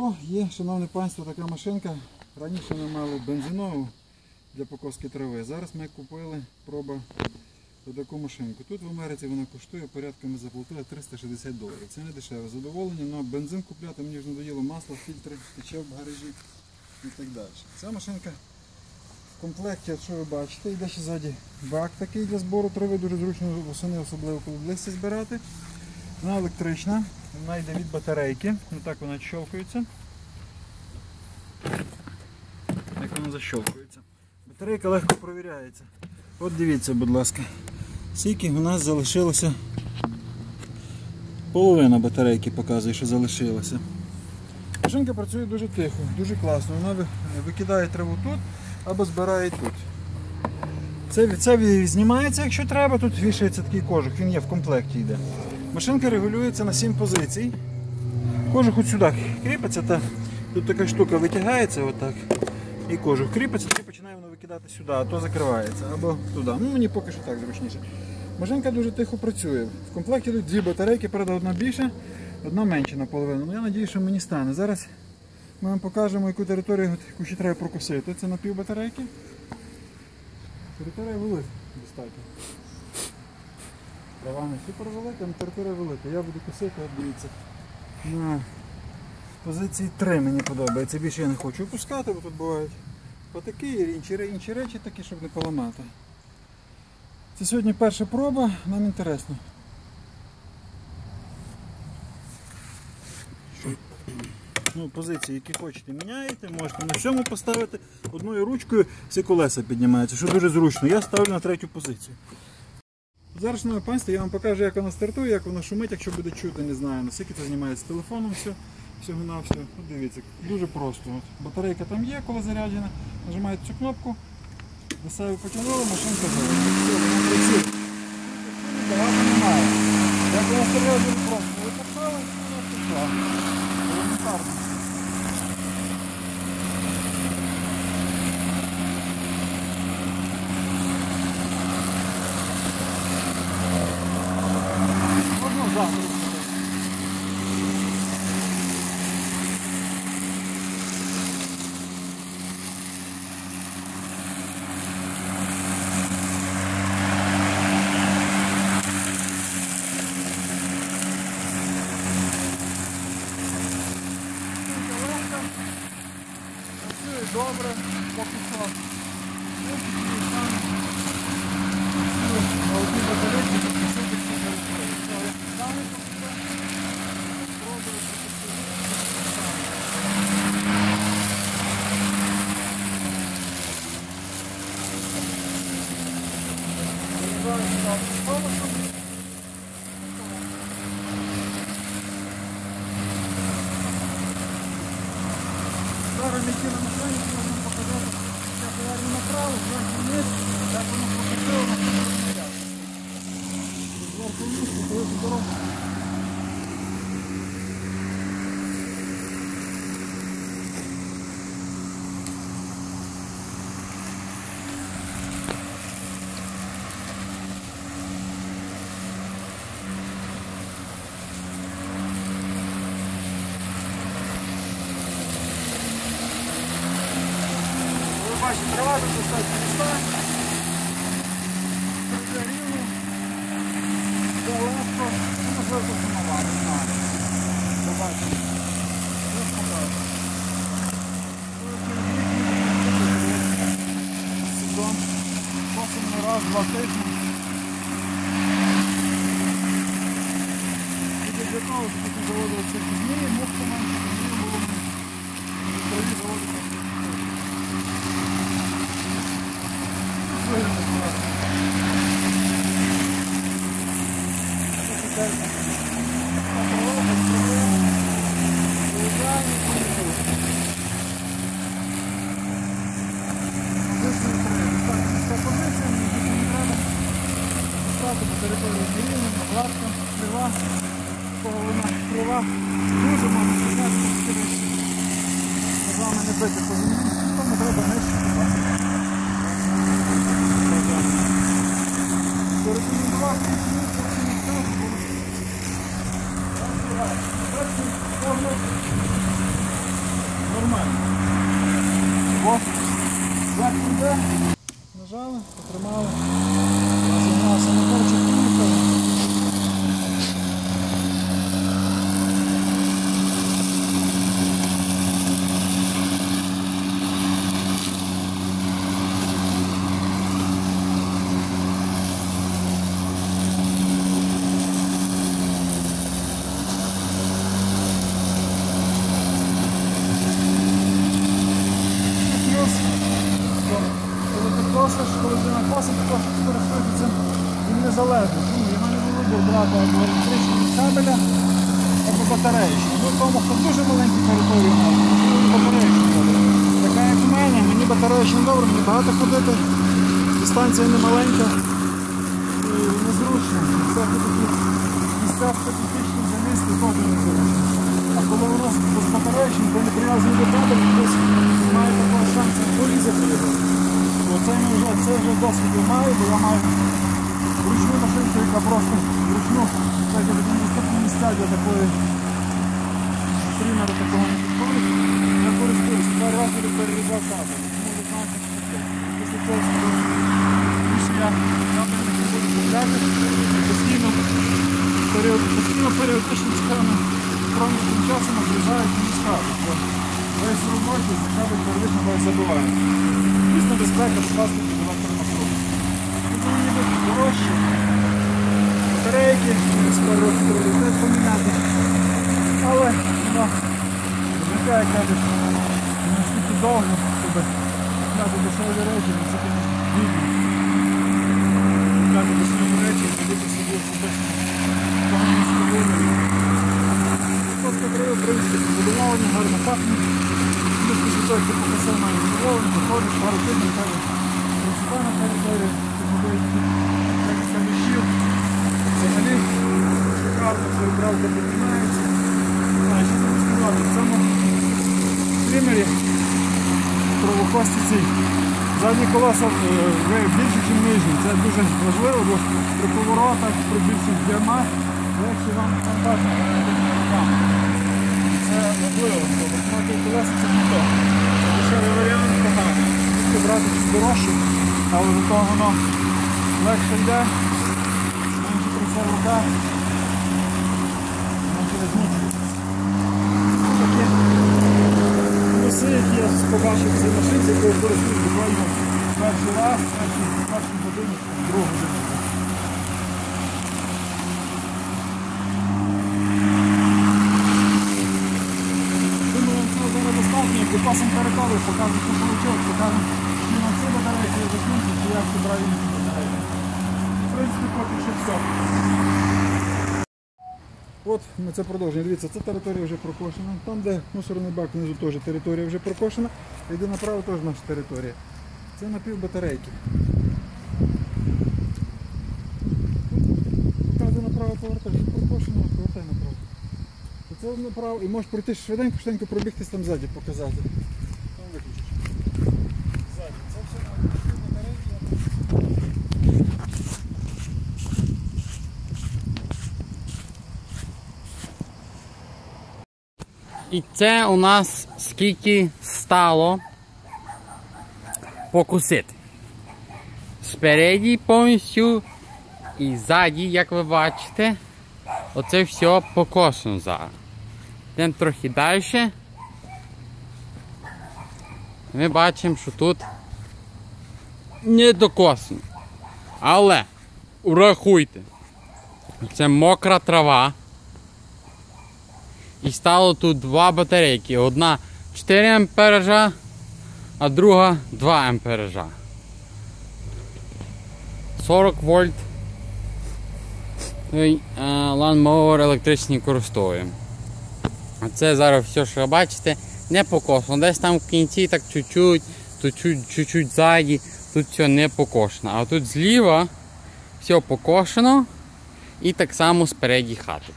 О, є, шановне панство, така машинка. Раніше ми мали бензинову для покоски трави. Зараз ми купили проба таку машинку. Тут в Америці вона коштує порядками заплатила 360 доларів. Це не дешеве задоволення, але бензин купляти мені вже надоїло масло, фільтри, тече в гаражі і так далі. Ця машинка в комплекті, от що ви бачите, йде ще ззаді бак такий для збору трави, дуже зручно восени, особливо коли листя збирати. Вона електрична, вона йде від батарейки. Отак вона щелкається. Як вона защелкується. Батарейка легко провіряється. От дивіться, будь ласка. Скільки у нас залишилося. Половина батарейки показує, що залишилося. Машинка працює дуже тихо, дуже класно. Вона викидає траву тут або збирає тут. Це, це знімається, якщо треба, тут вішається такий кожух, він є в комплекті йде. Машинка регулюється на 7 позицій. Кожух от сюди кріпиться, та тут така штука витягається отак. І кожух кріпиться, тоді починає воно викидати сюди, а то закривається або туди. Ну мені поки що так зручніше. Машинка дуже тихо працює. В комплекті йдуть дві батарейки, правда, одна більша, одна менша наполовину. Ну я сподіваюся, що мені стане. Зараз ми вам покажемо, яку територію, яку ще треба прокусити. Це на пів батарейки. Територія велика достатньо. Трава не супер велика, але територія велика. Я буду косити, от дивіться. На позиції 3 мені подобається. Більше я не хочу опускати, бо тут бувають отакі інші, інші речі такі, щоб не поламати. Це сьогодні перша проба, нам інтересно. Ну, позиції, які хочете, міняєте, можете на всьому поставити одною ручкою, всі колеса піднімаються, що дуже зручно. Я ставлю на третю позицію. Зараз, шановне панство, я вам покажу, як воно стартує, як воно шумить, якщо буде чути, не знаю, наскільки це знімається з телефоном, все, всього на все. От дивіться, дуже просто. От. Батарейка там є, коли заряджена, нажимаєте цю кнопку, себе потягнули, машинка вона працює. Багато немає. Як вона стріляє просто. Ви вона пішла. Можна завтра. Легко. Працює добре, поки що. В принципі, там працює на одній батарейці, тобто супер всі працює. Все, я поставлю поки що. Спробую працювати. Виїжджаю сюди автобусом. Зараз ми на машині, можна показати, як повернемо направо, зверху вниз, як воно покрутило, на що воно Зверху вниз, покрути дорогу. Ви бачите, трава тут достатньо міста. Все рівно. Все легко. Ну, можливо, тут самова, не знаю. Побачимо. Ось покажу. Сезон. Косимо раз, два тижні. Тільки для того, щоб тут заводилися змії, мухти менше, змії було менше. В траві заводиться. Дуже мало сказати, з вами не бити по землі, тому треба нижче. Порекомендувати нормально. От, як йде, нажали, потримали, розігнався моторчик, поїхали. Плюс, що коли ти косиш, накосиш, то користується він не залежить. Ну, його не було б брати або електричного кабеля, або батареїчного. Ну, тому, хто дуже маленькі території має, можливо, добре. Така як у мене, мені батареїчний добре, мені багато ходити, дистанція не маленька і незручно. Всякі такі місця специфічні за місто теж. А коли у нас безбатареїчний, то не прив'язаний до кабель, хтось має такого шансу порізати його. Оце ми вже, це вже досвід я маю, бо я маю ручну машинку, яка просто вручну, такі місця для такої стрімера такого не підходить. Я користуюся, два рази перерізав кабель. Тому що. Після цього більше я кабель не буду купляти, постійно постійно періодично цікавими проміжним часом обрізають і скажуть, весь в роботі кабель періодично весь забувають. Дійсно безпека скласти. Дорожчі. Батарейки, треба теж поміняти. Але воно життя, як кажуть, не настільки довго, щоб купляти дешеві речі, собі бідні. Купляти дешеві речі, робити собі. Того не спробуємо. Просто треба, принципі, побудовані, гарно пахнуть. Плюс після того, як ти покасав на задоволення, виходиш, пару тижнів, кажеш, принципа на території, віщів. Взагалі, шикарно, все правда піднімається. А, ще хочу сказати, в цьому тримері кровокості задні колеса е, більше, ніж нижні. Це дуже важливо, бо при поворотах, при більших діамах, легше вам руками. Це важливо, бо колеса це не то. Дешевий варіант. Брати дорожче, але того воно легше йде, менше трясе руках, менше розмучується. Такі плюси, які я побачив цій я користуюсь буквально перший раз, перший, перший годину, запасом території, покажу, що вийшло, покажу, чи на ці батарейки я закінчу, чи як батарейки. Поки що все. От ми це продовжуємо. Дивіться, ця територія вже прокошена. Там, де мусорний бак внизу теж територія вже прокошена. Йде направо теж наша територія. Це напів батарейки. Показує направо повертаєш, прокошено, повертай направо. Це направо і можеш пройти швиденько, швиденько пробігтись там ззаді, показати. Там виключиш. Ззаді. Це все на напів батарейки. І це у нас скільки стало покусити. Спереді повністю і ззаді, як ви бачите, оце все покошено зараз. Йдемо трохи далі. Ми бачимо, що тут не докосено. Але урахуйте, це мокра трава. І стало тут два батарейки. Одна 4 ампеража, а друга 2 ампеража. 40 вольт. Ланмовер електричний користуємо. А це зараз все, що бачите, не покошено. Десь там в кінці так чуть-чуть, тут чуть- чуть-чуть ззаді, тут все не покошено. А тут зліва все покошено і так само спереді хати.